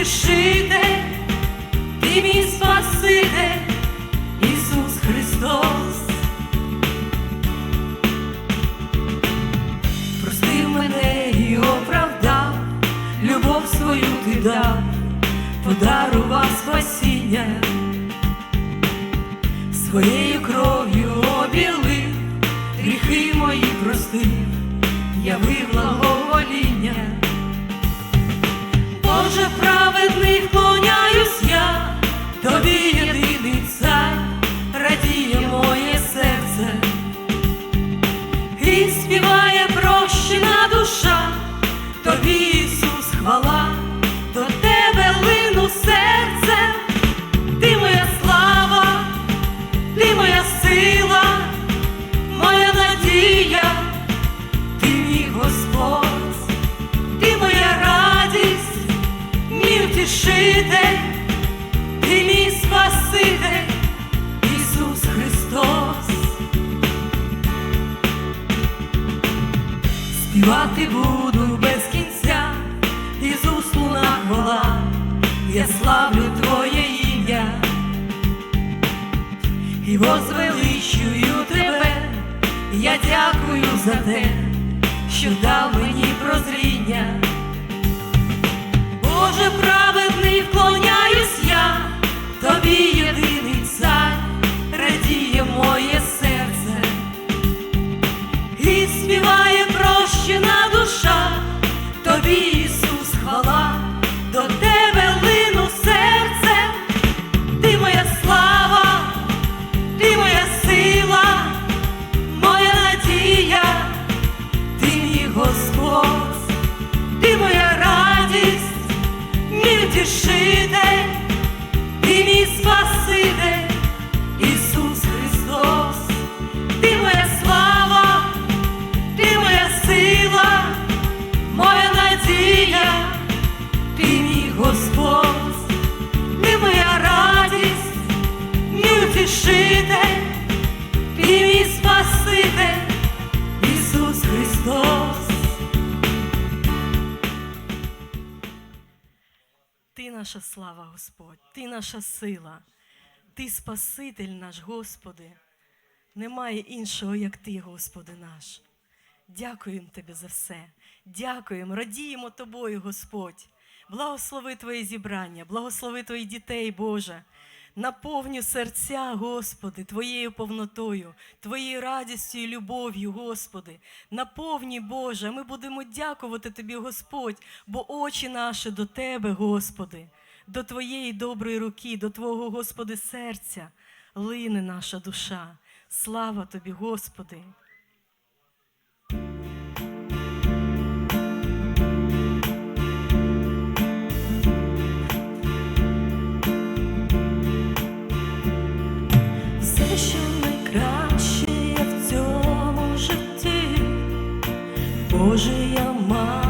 втішитель, ти мій Спаситель, Ісус Христос. Простив мене і оправдав, любов свою ти дав, подарував спасіння, своєю кров'ю обілив, гріхи мої простив, явив благовоління. Боже праведний, вклоняюсь я, тобі єдиний цар, радіє моє серце. І співає прощена душа, тобі утішитель, ти Спаситель, Ісус Христос. Ти наша слава, Господь, Ти наша сила, Ти Спаситель наш, Господи. Немає іншого, як Ти, Господи наш. Дякуємо Тобі за все. Дякуємо, радіємо Тобою, Господь. Благослови Твої зібрання, благослови Твоїх дітей, Боже. Наповню серця, Господи, Твоєю повнотою, Твоєю радістю і любов'ю, Господи. Наповні, Боже, ми будемо дякувати Тобі, Господь, бо очі наші до Тебе, Господи, до Твоєї доброї руки, до Твого, Господи, серця, лине наша душа. Слава Тобі, Господи. Я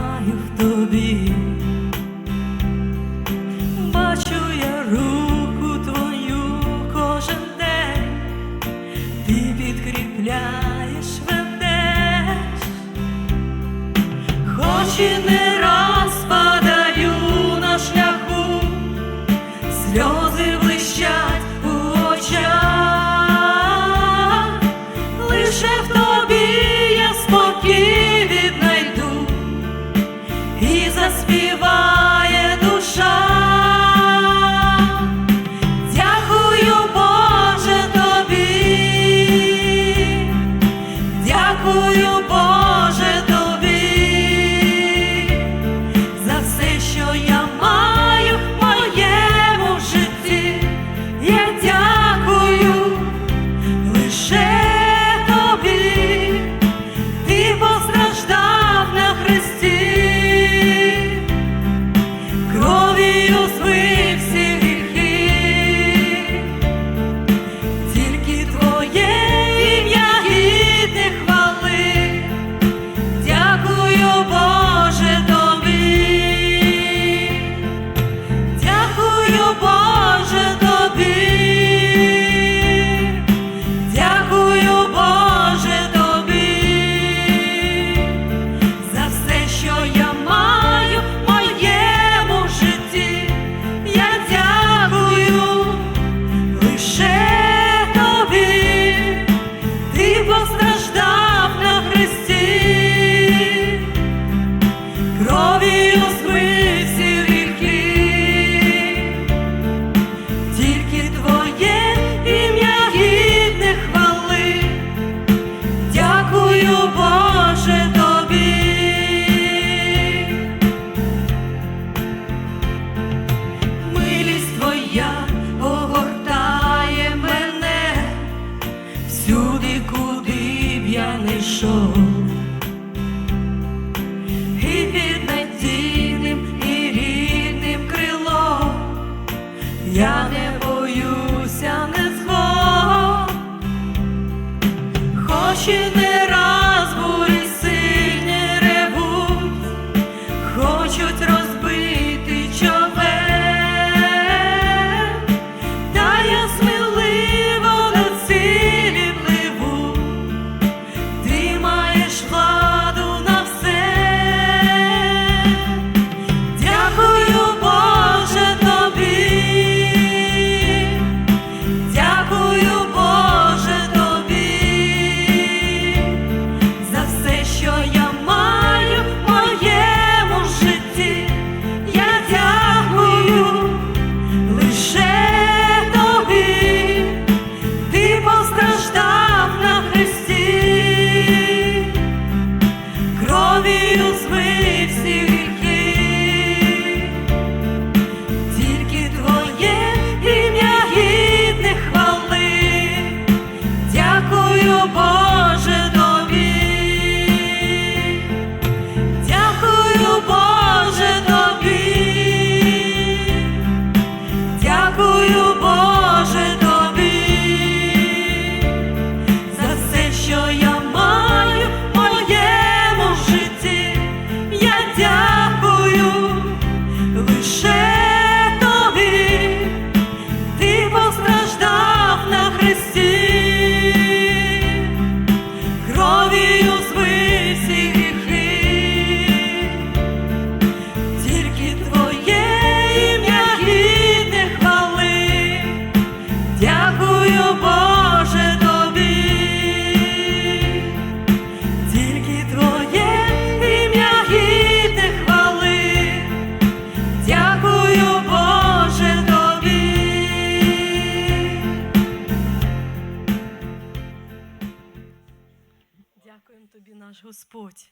наш Господь.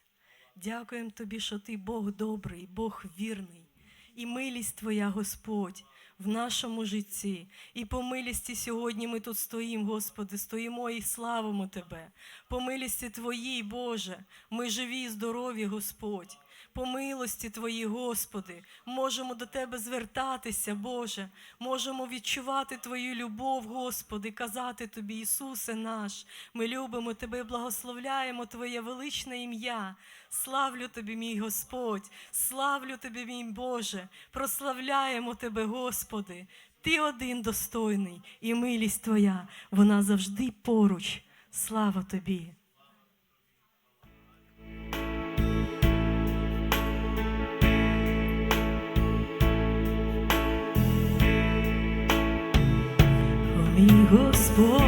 Дякуємо тобі, що ти Бог добрий, Бог вірний. І милість Твоя, Господь, в нашому житті. І по милісті сьогодні ми тут стоїмо, Господи, стоїмо і славимо Тебе. По милісті Твоїй, Боже, ми живі і здорові, Господь. По милості Твоїй, Господи, можемо до Тебе звертатися, Боже, можемо відчувати Твою любов, Господи, казати Тобі, Ісусе наш. Ми любимо Тебе, благословляємо Твоє величне ім'я. Славлю Тобі, мій Господь, славлю Тобі, мій Боже, прославляємо Тебе, Господи. Ти один достойний, і милість Твоя, вона завжди поруч. Слава Тобі. Господь,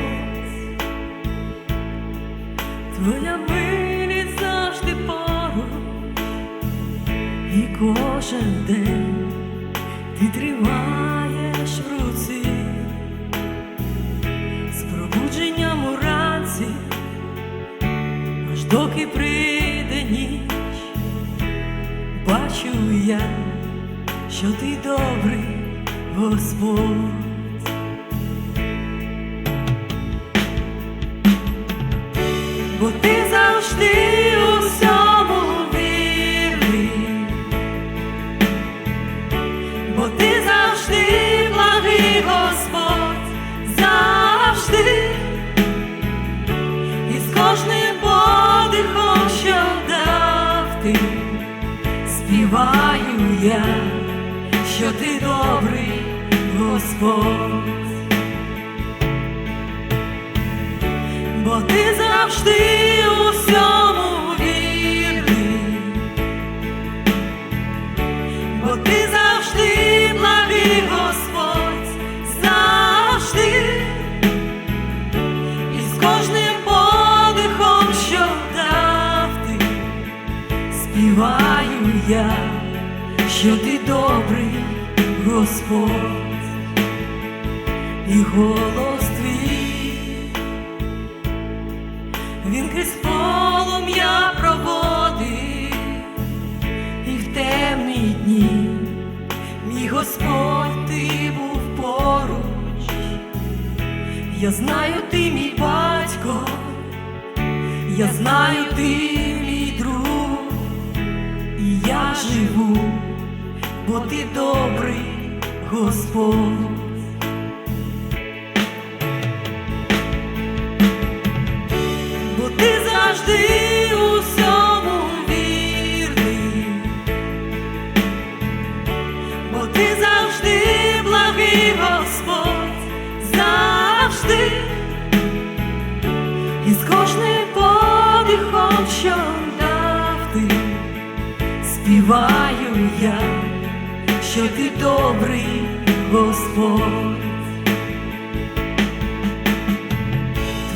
Твоя милість завжди поруч, і кожен день ти тримаєш руці, з пробудженням уранці, аж доки прийде ніч, бачу я, що ти добрий Господь. Бо ти завжди у всьому вірний, бо ти завжди благий Господь, завжди, і з кожним подихом, що дав ти, співаю я, що ти добрий Господь. Співаю я, що ти добрий Господь, і голос твій. Він крізь полум'я проводив, і в темні дні мій Господь ти був поруч. Я знаю, ти мій батько, я знаю, ти мій я живу, бо ти добрий Господь. Що ти добрий Господь.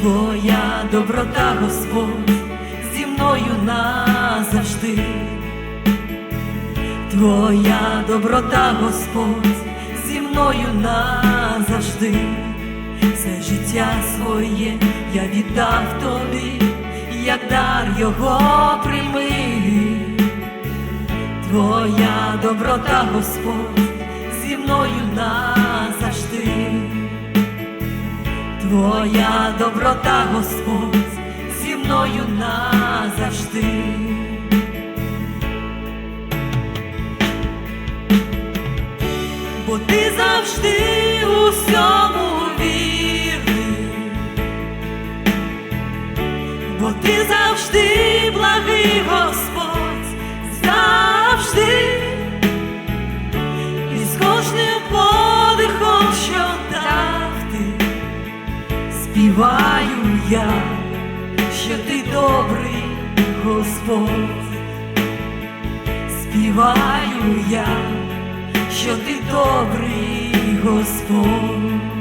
Твоя доброта, Господь, зі мною назавжди. Твоя доброта, Господь, зі мною назавжди. Все життя своє я віддав тобі, як дар його прийми. Твоя доброта, Господь, зі мною назавжди. Твоя доброта, Господь, зі мною назавжди. Бо ти завжди у всьому вірний, бо ти завжди благий Господь, завжди, і з кожним подихом, що дав ти, співаю я, що ти добрий Господь, співаю я, що ти добрий Господь.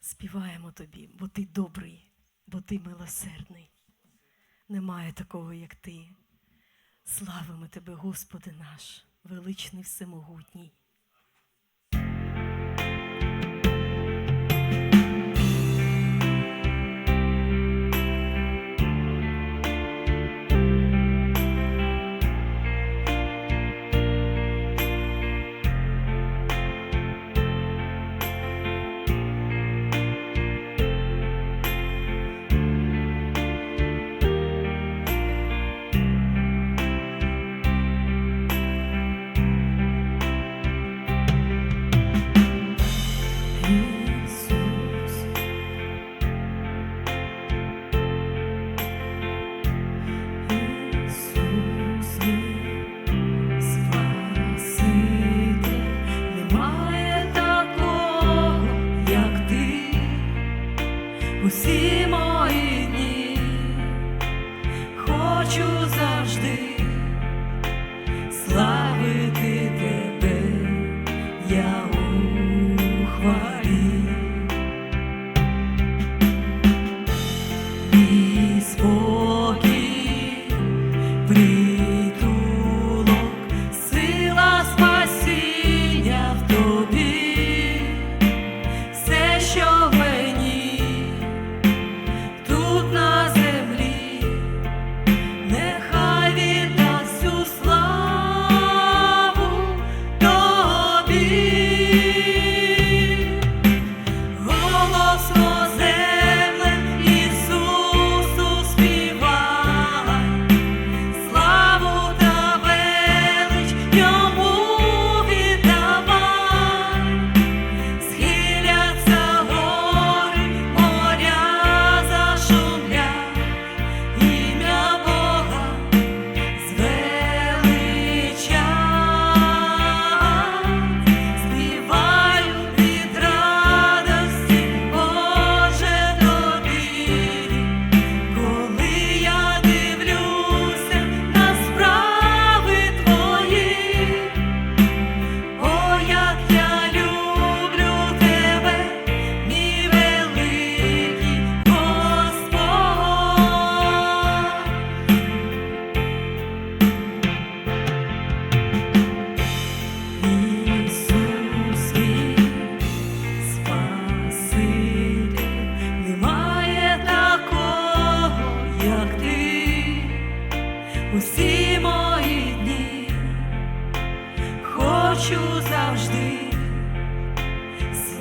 Співаємо тобі, бо ти добрий, ти милосердний. Немає такого, як ти. Славимо тебе, Господи наш, величний всемогутній.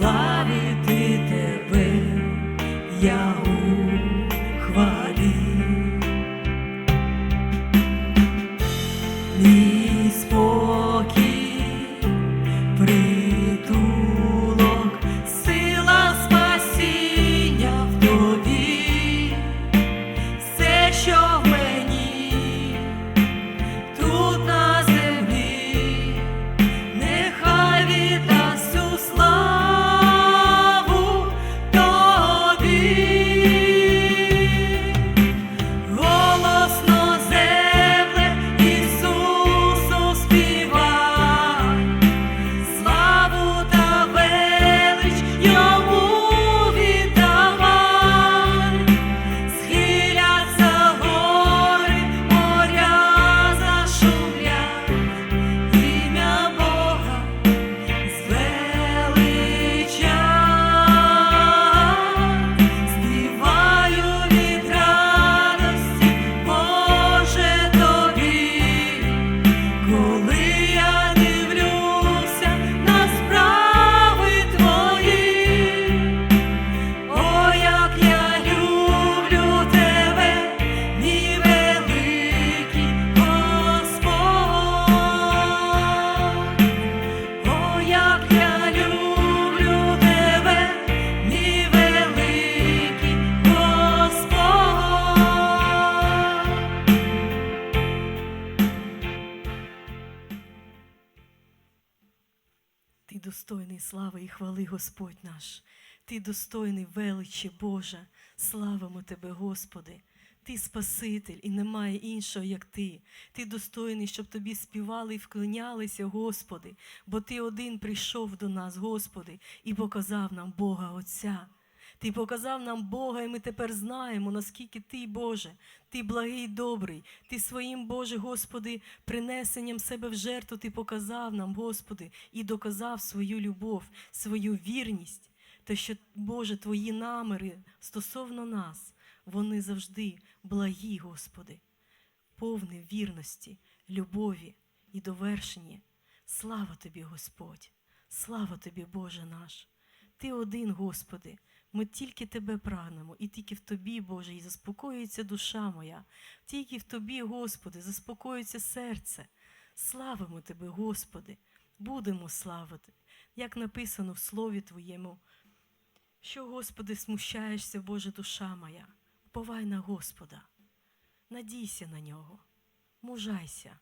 славити тебе, я. Слави і хвали, Господь наш. Ти достойний величі, Боже. Славимо Тебе, Господи. Ти Спаситель, і немає іншого, як Ти. Ти достойний, щоб тобі співали і вклонялися, Господи, бо Ти один прийшов до нас, Господи, і показав нам Бога Отця. Ти показав нам Бога, і ми тепер знаємо, наскільки Ти, Боже, Ти благий, добрий, Ти своїм, Боже, Господи, принесенням себе в жертву Ти показав нам, Господи, і доказав свою любов, свою вірність. Те, що, Боже, Твої наміри стосовно нас, вони завжди благі, Господи, повні вірності, любові і довершені. Слава Тобі, Господь! Слава Тобі, Боже наш! Ти один, Господи, ми тільки Тебе прагнемо, і тільки в Тобі, Боже, і заспокоюється душа моя, тільки в Тобі, Господи, заспокоюється серце. Славимо Тебе, Господи, будемо славити, як написано в Слові Твоєму. Що, Господи, смущаєшся, Боже, душа моя, повай на Господа, надійся на нього, мужайся,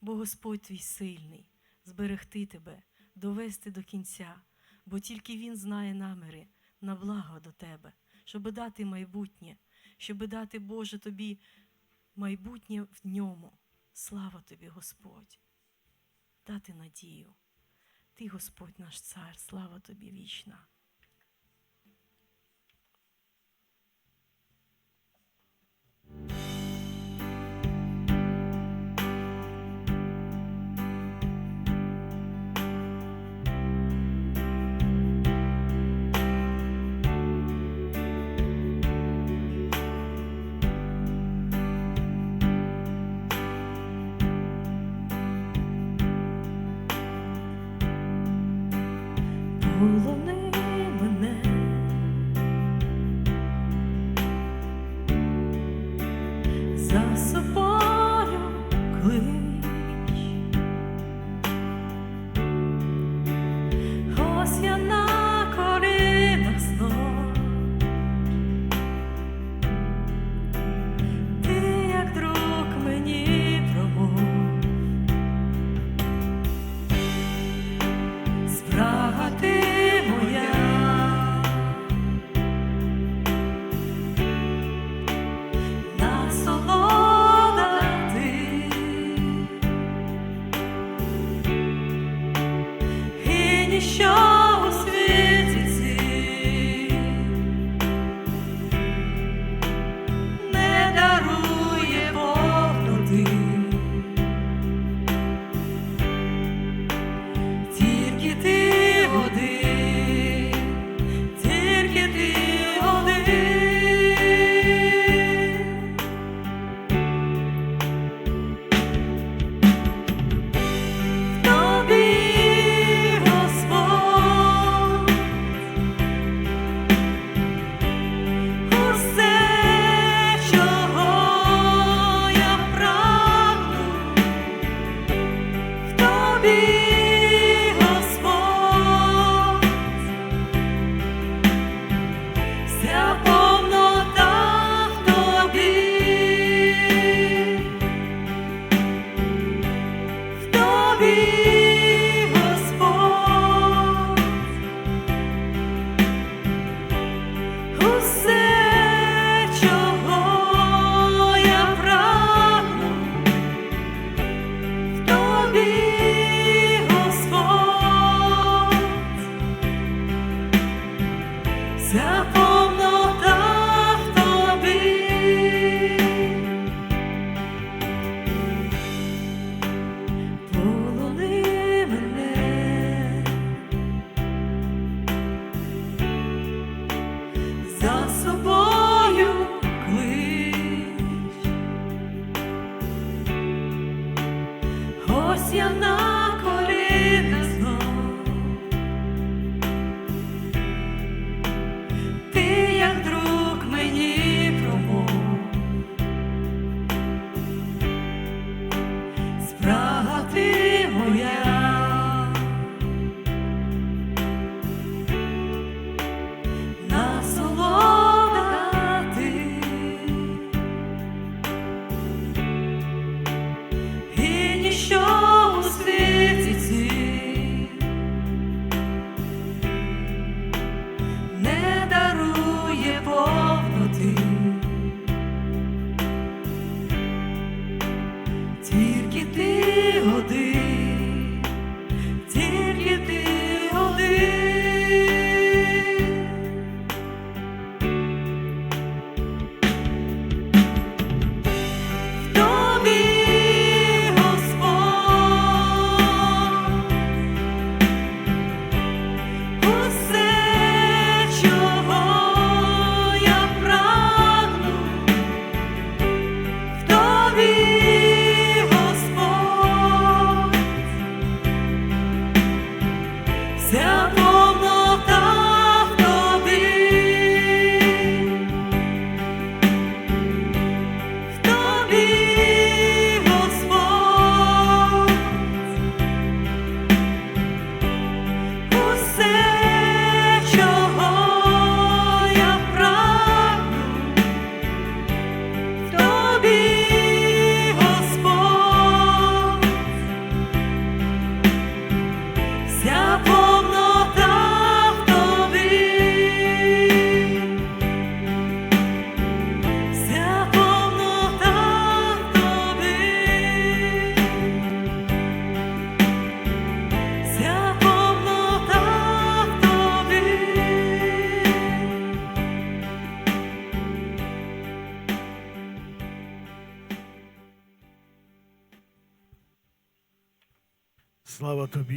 бо Господь твій сильний, зберегти тебе, довести до кінця, бо тільки Він знає наміри на благо до тебе, щоб дати майбутнє, щоб дати, Боже, тобі майбутнє в ньому. Слава тобі, Господь, дати надію. Ти, Господь наш цар, слава тобі вічна.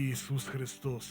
Ісус Христос.